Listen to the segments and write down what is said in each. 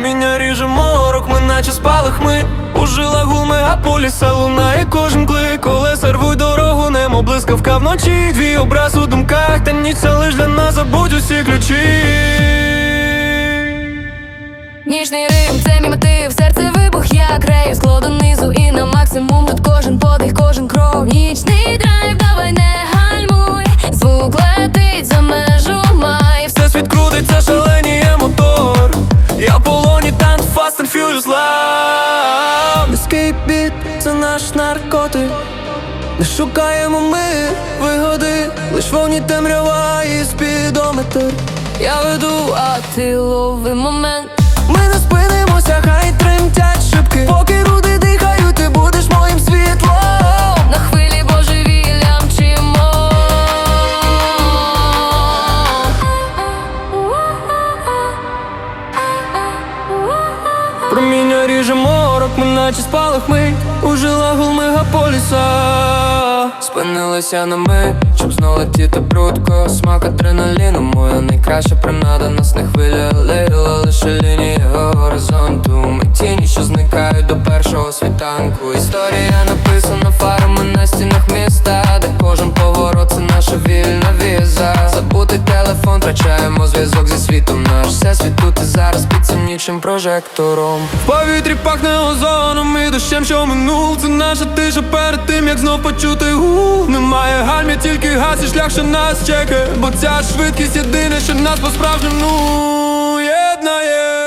Проміння ріже морок, ми наче спалах ми У жилах гул мегаполіса лунає кожен клик Колеса рвуть дорогу, немо блискавка вночі Твій образ у думках, та ніч це лиш для нас забудь усі ключі. Ніжний рим, це мій мотив, серце вибух, як рейв Скло донизу і на максимум Тут кожен подих, кожен крок Нічний драйв, давай не гальмуй. Звук летить за межу наш наркотик Не шукаємо ми вигоди Лиш вовні темрява і спідометр. Я веду, а ти лови момент. Ми не спинимося, хай тремтять шибки наче спалах ми У жилах мегаполіса. Спинилися на ми, щоб знову летіти прудко Смак адреналіну, моя найкраща принада. Нас не хвиля лирила, лише лінія горизонту. Ми тіні, що зникають до першого світанку. Історія телефон, втрачаємо зв'язок зі світом Наш. Всесвіт тут і зараз під цим прожектором. В повітрі пахне озоном і дощем, що минув. Це наша тиша перед тим, як знов почути гул. Немає гальмі, тільки газ і шлях, що нас чекає. Бо ця швидкість єдине, що нас по-справжньому єднає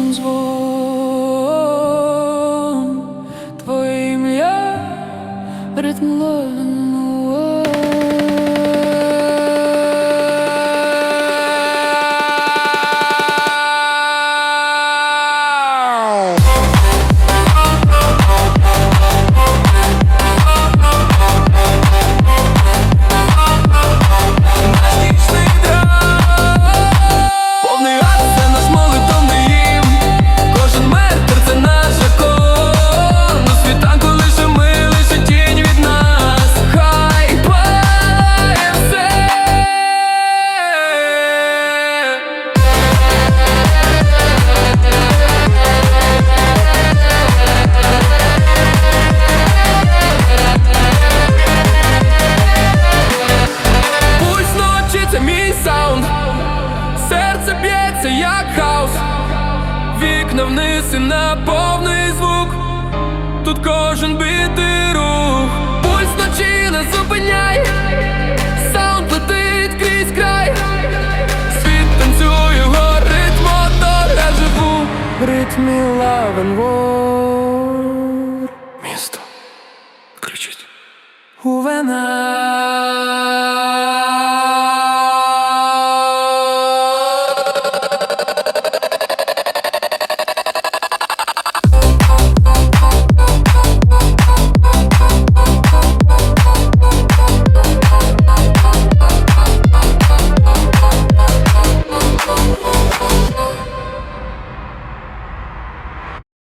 кожен звон Твоє ім'я ритм лавин Вікна на повний звук. Тут кожен битий рух. Пульс ночі не зупиняй. Саунд летить крізь край. Світ танцює, горить мотор. Я живу в ритмі war. Місто. Кричить. У венах